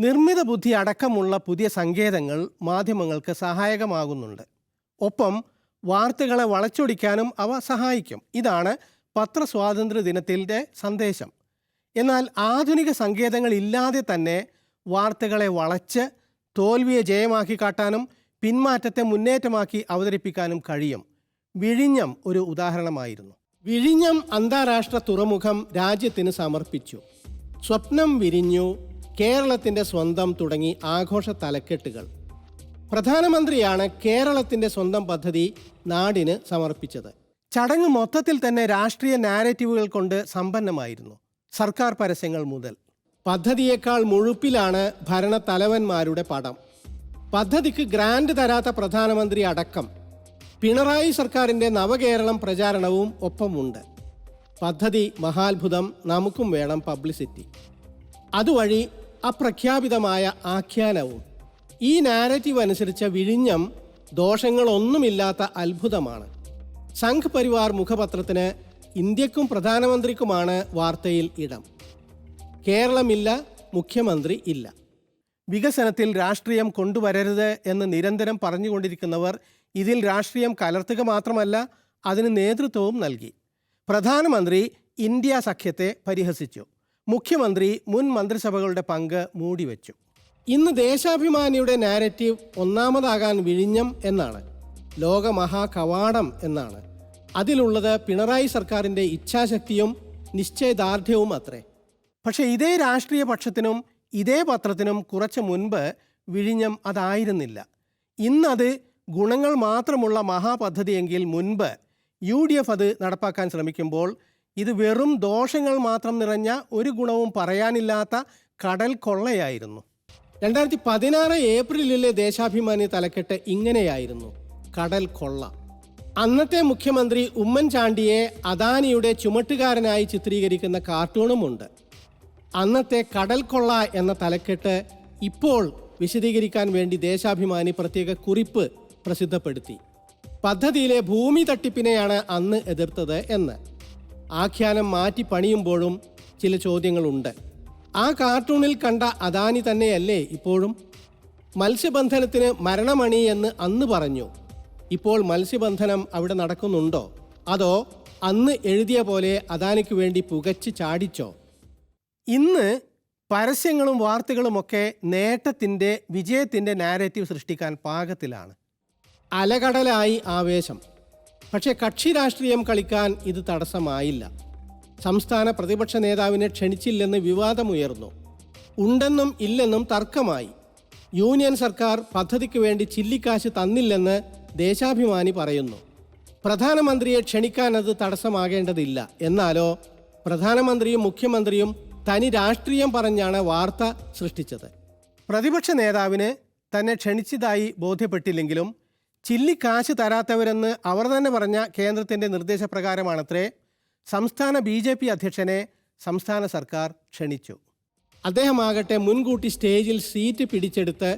നിർമ്മിത ബുദ്ധി അടക്കമുള്ള പുതിയ സങ്കേതങ്ങൾ മാധ്യമങ്ങൾക്ക് സഹായകമാകുന്നുണ്ട്. ഒപ്പം വാർത്തകളെ വളച്ചൊടിക്കാനും അവ സഹായിക്കും. ഇതാണ് പത്രസ്വാതന്ത്ര്യ ദിനത്തിന്റെ സന്ദേശം. എന്നാൽ ആധുനിക സങ്കേതങ്ങൾ ഇല്ലാതെ തന്നെ വാർത്തകളെ വളച്ച് തോൽവിയെ ജയമാക്കി കാട്ടാനും പിന്മാറ്റത്തെ മുന്നേറ്റമാക്കി അവതരിപ്പിക്കാനും കഴിയും. വിഴിഞ്ഞം ഒരു ഉദാഹരണമായിരുന്നു. വിഴിഞ്ഞം അന്താരാഷ്ട്ര തുറമുഖം രാജ്യത്തിന് സമർപ്പിച്ചു. സ്വപ്നം വിരിഞ്ഞു കേരളത്തിന്റെ സ്വന്തം തുടങ്ങി ആഘോഷ തലക്കെട്ടുകൾ. പ്രധാനമന്ത്രിയാണ് കേരളത്തിന്റെ സ്വന്തം പദ്ധതി നാടിന് സമർപ്പിച്ചത്. ചടങ്ങ് മൊത്തത്തിൽ തന്നെ രാഷ്ട്രീയ നാരറ്റീവുകൾ കൊണ്ട് സമ്പന്നമായിരുന്നു. സർക്കാർ പരസ്യങ്ങൾ മുതൽ. പദ്ധതിയേക്കാൾ മുഴുപ്പിലാണ് ഭരണത്തലവന്മാരുടെ പടം. പദ്ധതിക്ക് ഗ്രാൻഡ് തരാത്ത പ്രധാനമന്ത്രി അടക്കം. പിണറായി സർക്കാരിന്റെ നവകേരളം പ്രചാരണവും ഒപ്പമുണ്ട്. പദ്ധതി മഹാത്ഭുതം നമുക്കും വേണം പബ്ലിസിറ്റി. അതുവഴി അപ്രഖ്യാപിതമായ ആഖ്യാനവും. ഈ നാരറ്റീവ് അനുസരിച്ച വിഴിഞ്ഞം ദോഷങ്ങളൊന്നുമില്ലാത്ത അത്ഭുതമാണ്. സംഘ് പരിവാർ മുഖപത്രത്തിന് ഇന്ത്യക്കും പ്രധാനമന്ത്രിക്കുമാണ് വാർത്തയിൽ ഇടം. കേരളമില്ല മുഖ്യമന്ത്രി ഇല്ല. വികസനത്തിൽ രാഷ്ട്രീയം കൊണ്ടുവരരുത് എന്ന് നിരന്തരം പറഞ്ഞുകൊണ്ടിരിക്കുന്നവർ ഇതിൽ രാഷ്ട്രീയം കലർത്തുക മാത്രമല്ല അതിന് നേതൃത്വവും നൽകി. പ്രധാനമന്ത്രി ഇന്ത്യ സഖ്യത്തെ പരിഹസിച്ചു. മുഖ്യമന്ത്രി മുൻ മന്ത്രിസഭകളുടെ പങ്ക് മൂടിവെച്ചു. ഇന്ന് ദേശാഭിമാനിയുടെ നാരറ്റീവ് ഒന്നാമതാകാൻ വിഴിഞ്ഞം എന്നാണ്. ലോകമഹാകവാടം എന്നാണ്. അതിലുള്ളത് പിണറായി സർക്കാരിന്റെ ഇച്ഛാശക്തിയും നിശ്ചയദാർഢ്യവും അത്രേ. പക്ഷേ ഇതേ രാഷ്ട്രീയ പക്ഷത്തിനും ഇതേ പത്രത്തിനും കുറച്ച് മുൻപ് വിഴിഞ്ഞം അതായിരുന്നില്ല. ഇന്നത് ഗുണങ്ങൾ മാത്രമുള്ള മഹാപദ്ധതിയെങ്കിൽ മുൻപ് യു ഡി എഫ് അത് നടപ്പാക്കാൻ ശ്രമിക്കുമ്പോൾ ഇത് വെറും ദോഷങ്ങൾ മാത്രം നിറഞ്ഞ ഒരു ഗുണവും പറയാനില്ലാത്ത കടൽ കൊള്ളയായിരുന്നു. രണ്ടായിരത്തി പതിനാറ് ഏപ്രിലിലെ ദേശാഭിമാനി തലക്കെട്ട് ഇങ്ങനെയായിരുന്നു. കടൽ കൊള്ള. അന്നത്തെ മുഖ്യമന്ത്രി ഉമ്മൻചാണ്ടിയെ അദാനിയുടെ ചുമട്ടുകാരനായി ചിത്രീകരിക്കുന്ന കാർട്ടൂണുമുണ്ട്. അന്നത്തെ കടൽ കൊള്ള എന്ന തലക്കെട്ട് ഇപ്പോൾ വിശദീകരിക്കാൻ വേണ്ടി ദേശാഭിമാനി പ്രത്യേക കുറിപ്പ് പ്രസിദ്ധപ്പെടുത്തി. പദ്ധതിയിലെ ഭൂമി തട്ടിപ്പിനെയാണ് അന്ന് എതിർത്തത് എന്ന്. ആഖ്യാനം മാറ്റി പണിയുമ്പോഴും ചില ചോദ്യങ്ങളുണ്ട്. ആ കാർട്ടൂണിൽ കണ്ട അദാനി തന്നെയല്ലേ ഇപ്പോഴും? മത്സ്യബന്ധനത്തിന് മരണമണി എന്ന് അന്ന് പറഞ്ഞു. ഇപ്പോൾ മത്സ്യബന്ധനം അവിടെ നടക്കുന്നുണ്ടോ? അതോ അന്ന് എഴുതിയ പോലെ അദാനിക്ക് വേണ്ടി പുകച്ച് ചാടിച്ചോ? ഇന്ന് പരസ്യങ്ങളും വാർത്തകളുമൊക്കെ നേട്ടത്തിന്റെ വിജയത്തിന്റെ നാരേറ്റീവ് സൃഷ്ടിക്കാൻ പാകത്തിലാണ്. അലകടലായി ആവേശം. പക്ഷേ കക്ഷി രാഷ്ട്രീയം കളിക്കാൻ ഇത് തടസ്സമായില്ല. സംസ്ഥാന പ്രതിപക്ഷ നേതാവിനെ ക്ഷണിച്ചില്ലെന്ന് വിവാദമുയർന്നു. ഉണ്ടെന്നും ഇല്ലെന്നും തർക്കമായി. യൂണിയൻ സർക്കാർ പദ്ധതിക്ക് വേണ്ടി ചില്ലിക്കാശ് തന്നില്ലെന്ന് ദേശാഭിമാനി പറയുന്നു. പ്രധാനമന്ത്രിയെ ക്ഷണിക്കാൻ അത് തടസ്സമാകേണ്ടതില്ല. എന്നാലോ പ്രധാനമന്ത്രിയും മുഖ്യമന്ത്രിയും തനി രാഷ്ട്രീയം പറഞ്ഞാണ് വാർത്ത സൃഷ്ടിച്ചത്. പ്രതിപക്ഷ നേതാവിന് തന്നെ ക്ഷണിച്ചതായി ബോധ്യപ്പെട്ടില്ലെങ്കിലും ചില്ലിക്കാശ് തരാത്തവരെന്ന് അവർ തന്നെ പറഞ്ഞ കേന്ദ്രത്തിന്റെ നിർദ്ദേശപ്രകാരമാണത്രേ സംസ്ഥാന ബി ജെ പി അധ്യക്ഷനെ സംസ്ഥാന സർക്കാർ ക്ഷണിച്ചു. അദ്ദേഹമാകട്ടെ മുൻകൂട്ടി സ്റ്റേജിൽ സീറ്റ് പിടിച്ചെടുത്ത്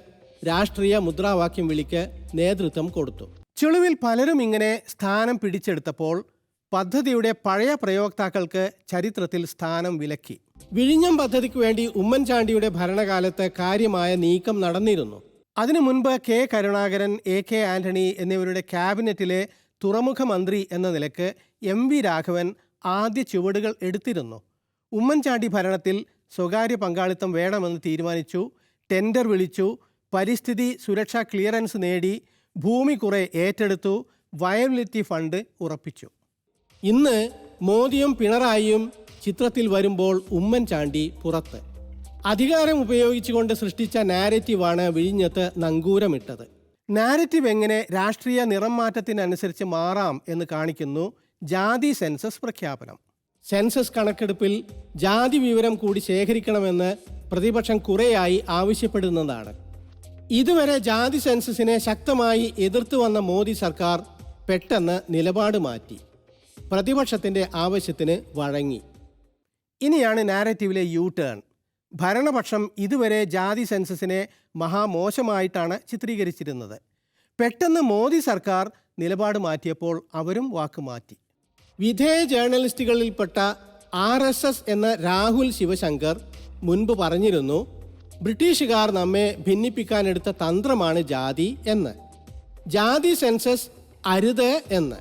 രാഷ്ട്രീയ മുദ്രാവാക്യം വിളിക്ക് നേതൃത്വം കൊടുത്തു. ചുളിവിൽ പലരും ഇങ്ങനെ സ്ഥാനം പിടിച്ചെടുത്തപ്പോൾ പദ്ധതിയുടെ പഴയ പ്രയോക്താക്കൾക്ക് ചരിത്രത്തിൽ സ്ഥാനം വിലക്കി. വിഴിഞ്ഞം പദ്ധതിക്ക് വേണ്ടി ഉമ്മൻചാണ്ടിയുടെ ഭരണകാലത്ത് കാര്യമായ നീക്കം നടന്നിരുന്നു. അതിനു മുൻപ് K Karunakaran A K Antony എന്നിവരുടെ ക്യാബിനറ്റിലെ തുറമുഖ മന്ത്രി എന്ന നിലയ്ക്ക് എം വി രാഘവൻ ആദ്യ ചുവടുകൾ എടുത്തിരുന്നു. ഉമ്മൻചാണ്ടി ഭരണത്തിൽ സ്വകാര്യ പങ്കാളിത്തം വേണമെന്ന് തീരുമാനിച്ചു ടെൻഡർ വിളിച്ചു പരിസ്ഥിതി സുരക്ഷാ ക്ലിയറൻസ് നേടി ഭൂമി കുറെ ഏറ്റെടുത്തു വയബിലിറ്റി ഫണ്ട് ഉറപ്പിച്ചു. ഇന്ന് മോദിയും പിണറായിയും ചിത്രത്തിൽ വരുമ്പോൾ ഉമ്മൻചാണ്ടി പുറത്ത്. അധികാരം ഉപയോഗിച്ചുകൊണ്ട് സൃഷ്ടിച്ച നാരറ്റീവാണ് വിഴിഞ്ഞത്ത് നങ്കൂരമിട്ടത്. നാരറ്റീവ് എങ്ങനെ രാഷ്ട്രീയ നിറം മാറ്റത്തിനനുസരിച്ച് മാറാം എന്ന് കാണിക്കുന്നു ജാതി സെൻസസ് പ്രഖ്യാപനം. സെൻസസ് കണക്കെടുപ്പിൽ ജാതി വിവരം കൂടി ശേഖരിക്കണമെന്ന് പ്രതിപക്ഷം കുറേയായി ആവശ്യപ്പെടുന്നതാണ്. ഇതുവരെ ജാതി സെൻസസിനെ ശക്തമായി എതിർത്തു വന്ന മോദി സർക്കാർ പെട്ടെന്ന് നിലപാട് മാറ്റി. പ്രതിപക്ഷത്തിന്റെ ആവശ്യത്തിന് വഴങ്ങി. ഇനിയാണ് നാരറ്റീവിലെ യു ടേൺ ഭരണപക്ഷം ഇതുവരെ ജാതി സെൻസസിനെ മഹാമോശമായിട്ടാണ് ചിത്രീകരിച്ചിരുന്നത്. പെട്ടെന്ന് മോദി സർക്കാർ നിലപാട് മാറ്റിയപ്പോൾ അവരും വാക്ക് മാറ്റി. വിധേയ ജേർണലിസ്റ്റുകളിൽപ്പെട്ട ആർ എസ് എസ് എന്ന രാഹുൽ ശിവശങ്കർ മുൻപ് പറഞ്ഞിരുന്നു ബ്രിട്ടീഷുകാർ നമ്മെ ഭിന്നിപ്പിക്കാനെടുത്ത തന്ത്രമാണ് ജാതി എന്ന്. ജാതി സെൻസസ് അരുത് എന്ന്.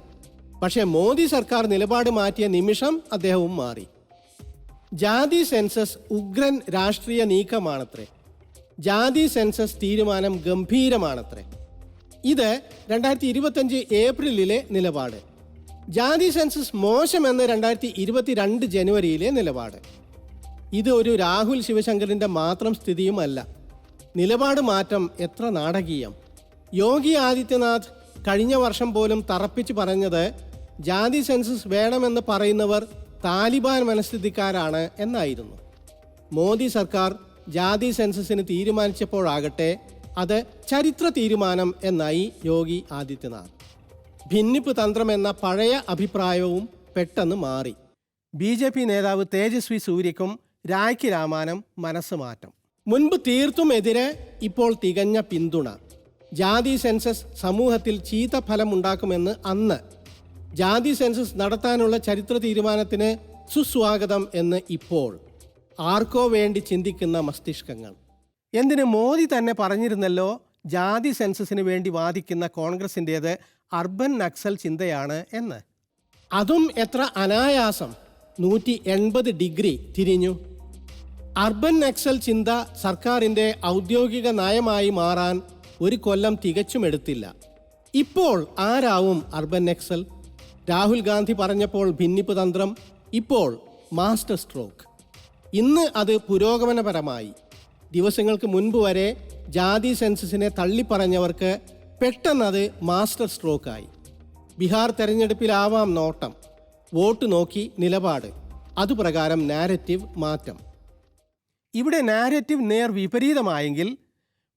പക്ഷേ മോദി സർക്കാർ നിലപാട് മാറ്റിയ നിമിഷം അദ്ദേഹവും മാറി. ജാതി സെൻസസ് ഉഗ്രൻ രാഷ്ട്രീയ നീക്കമാണത്രേ. ജാതി സെൻസസ് തീരുമാനം ഗംഭീരമാണത്രേ. ഇത് രണ്ടായിരത്തി ഇരുപത്തഞ്ച് ഏപ്രിലിലെ നിലപാട്. ജാതി സെൻസസ് മോശമെന്ന് രണ്ടായിരത്തി ഇരുപത്തിരണ്ട് ജനുവരിയിലെ നിലപാട്. ഇത് ഒരു രാഹുൽ ശിവശങ്കറിന്റെ മാത്രം സ്ഥിതിയുമല്ല. നിലപാട് മാറ്റം എത്ര നാടകീയം. യോഗി ആദിത്യനാഥ് കഴിഞ്ഞ വർഷം പോലും തറപ്പിച്ച് പറഞ്ഞത് ജാതി സെൻസസ് വേണമെന്ന് പറയുന്നവർ താലിബാൻ മനസ്ഥിതിക്കാരാണ് എന്നായിരുന്നു. മോദി സർക്കാർ ജാതി സെൻസസിന് തീരുമാനിച്ചപ്പോഴാകട്ടെ അത് ചരിത്ര തീരുമാനം എന്നായി യോഗി ആദിത്യനാഥ്. ഭിന്നിപ്പ് തന്ത്രം എന്ന പഴയ അഭിപ്രായവും പെട്ടെന്ന് മാറി. ബി ജെ പി നേതാവ് തേജസ്വി സൂര്യക്കും രായ്ക്ക് രാമാനം മനസ്സ് മാറ്റം. മുൻപ് തീർത്തും എതിരെ ഇപ്പോൾ തികഞ്ഞ പിന്തുണ. ജാതി സെൻസസ് സമൂഹത്തിൽ ചീത്ത ഫലമുണ്ടാക്കുമെന്ന് അന്ന് ജാതി സെൻസസ് നടത്താനുള്ള ചരിത്ര തീരുമാനത്തിന് സുസ്വാഗതം എന്ന് ഇപ്പോൾ ആർക്കോ വേണ്ടി ചിന്തിക്കുന്ന മസ്തിഷ്കങ്ങൾ. എന്തിന് മോദി തന്നെ പറഞ്ഞിരുന്നല്ലോ ജാതി സെൻസസിന് വേണ്ടി വാദിക്കുന്ന കോൺഗ്രസിന്റേത് അർബൻ നക്സൽ ചിന്തയാണ് എന്ന്. അതും എത്ര അനായാസം. നൂറ്റി എൺപത് ഡിഗ്രി തിരിഞ്ഞു. അർബൻ നക്സൽ ചിന്ത സർക്കാരിന്റെ ഔദ്യോഗിക നയമായി മാറാൻ ഒരു കൊല്ലം തികച്ചും എടുത്തില്ല ഇപ്പോൾ ആരാവും അർബൻ നക്സൽ? രാഹുൽ ഗാന്ധി പറഞ്ഞപ്പോൾ ഭിന്നിപ്പ് തന്ത്രം ഇപ്പോൾ മാസ്റ്റർ സ്ട്രോക്ക്. ഇന്ന് അത് പുരോഗമനപരമായി. ദിവസങ്ങൾക്ക് മുൻപ് വരെ ജാതി സെൻസസിനെ തള്ളിപ്പറഞ്ഞവർക്ക് പെട്ടെന്നത് മാസ്റ്റർ സ്ട്രോക്കായി. ബീഹാർ തെരഞ്ഞെടുപ്പിലാവാം നോട്ടം. വോട്ട് നോക്കി നിലപാട്. അതുപ്രകാരം നാരറ്റീവ് മാറ്റം. ഇവിടെ നാരറ്റീവ് നേർ വിപരീതമായെങ്കിൽ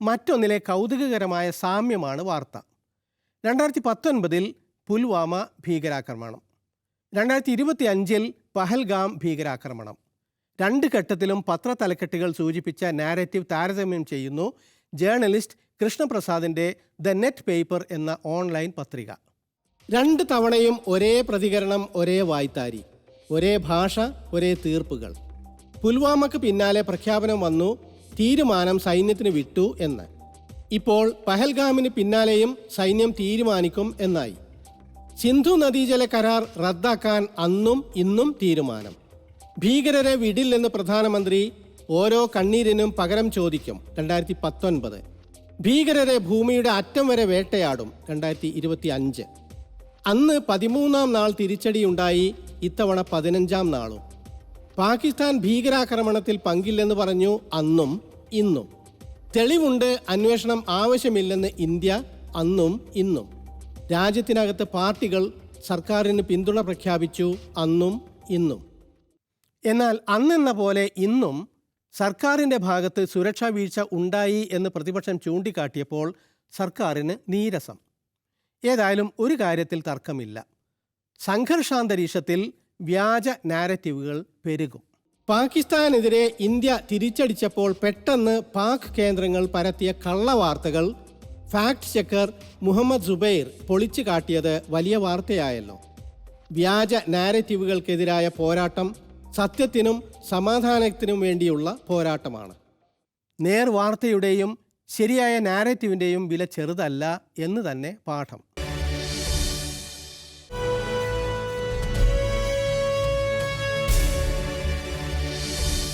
മറ്റൊന്നിലെ കൗതുകകരമായ സാമ്യമാണ് വാർത്ത. രണ്ടായിരത്തി പത്തൊൻപതിൽ പുൽവാമ ഭീകരാക്രമണം. രണ്ടായിരത്തി ഇരുപത്തി അഞ്ചിൽ പഹൽഗാം ഭീകരാക്രമണം. രണ്ട് ഘട്ടത്തിലും പത്ര തലക്കെട്ടുകൾ സൂചിപ്പിച്ച നാരറ്റീവ് താരതമ്യം ചെയ്യുന്നു ജേർണലിസ്റ്റ് കൃഷ്ണപ്രസാദിന്റെ ദ നെറ്റ് പേപ്പർ എന്ന ഓൺലൈൻ പത്രിക. രണ്ട് തവണയും ഒരേ പ്രതികരണം ഒരേ വായ്ത്താരി ഒരേ ഭാഷ ഒരേ തീർപ്പുകൾ. പുൽവാമക്ക് പിന്നാലെ പ്രഖ്യാപനം വന്നു തീരുമാനം സൈന്യത്തിന് വിട്ടു എന്ന്. ഇപ്പോൾ പഹൽഗാമിന് പിന്നാലെയും സൈന്യം തീരുമാനിക്കും എന്നായി. സിന്ധു നദീജല കരാർ റദ്ദാക്കാൻ അന്നും ഇന്നും തീരുമാനം. ഭീകരരെ വിടില്ലെന്ന് പ്രധാനമന്ത്രി ഓരോ കണ്ണീരിനും പകരം ചോദിക്കും രണ്ടായിരത്തി പത്തൊൻപത് ഭീകരരെ ഭൂമിയുടെ അറ്റം വരെ വേട്ടയാടും രണ്ടായിരത്തി ഇരുപത്തി അഞ്ച് അന്ന് പതിമൂന്നാം നാൾ തിരിച്ചടിയുണ്ടായി ഇത്തവണ പതിനഞ്ചാം നാളും. പാകിസ്ഥാൻ ഭീകരാക്രമണത്തിൽ പങ്കില്ലെന്ന് പറഞ്ഞു അന്നും ഇന്നും. തെളിവുണ്ട് അന്വേഷണം ആവശ്യമില്ലെന്ന് ഇന്ത്യ അന്നും ഇന്നും. രാജ്യത്തിനകത്ത് പാർട്ടികൾ സർക്കാരിന് പിന്തുണ പ്രഖ്യാപിച്ചു അന്നും ഇന്നും. എന്നാൽ അന്നെന്ന പോലെ ഇന്നും സർക്കാരിന്റെ ഭാഗത്ത് സുരക്ഷാ വീഴ്ച ഉണ്ടായി എന്ന് പ്രതിപക്ഷം ചൂണ്ടിക്കാട്ടിയപ്പോൾ സർക്കാരിന് നീരസം. ഏതായാലും ഒരു കാര്യത്തിൽ തർക്കമില്ല. സംഘർഷാന്തരീക്ഷത്തിൽ വ്യാജ നാരറ്റീവുകൾ പെരുകും. പാകിസ്ഥാനെതിരെ ഇന്ത്യ തിരിച്ചടിച്ചപ്പോൾ പെട്ടെന്ന് പാക് കേന്ദ്രങ്ങൾ പരത്തിയ കള്ളവാർത്തകൾ ഫാക്ട് ചെക്കർ മുഹമ്മദ് സുബൈർ പൊളിച്ചു കാട്ടിയത് വലിയ വാർത്തയായല്ലോ. വ്യാജ നാരറ്റീവുകൾക്കെതിരായ പോരാട്ടം സത്യത്തിനും സമാധാനത്തിനും വേണ്ടിയുള്ള പോരാട്ടമാണ്. നേർവാർത്തയുടെയും ശരിയായ നാരറ്റീവിന്റെയും വില ചെറുതല്ല എന്ന് തന്നെ പാഠം.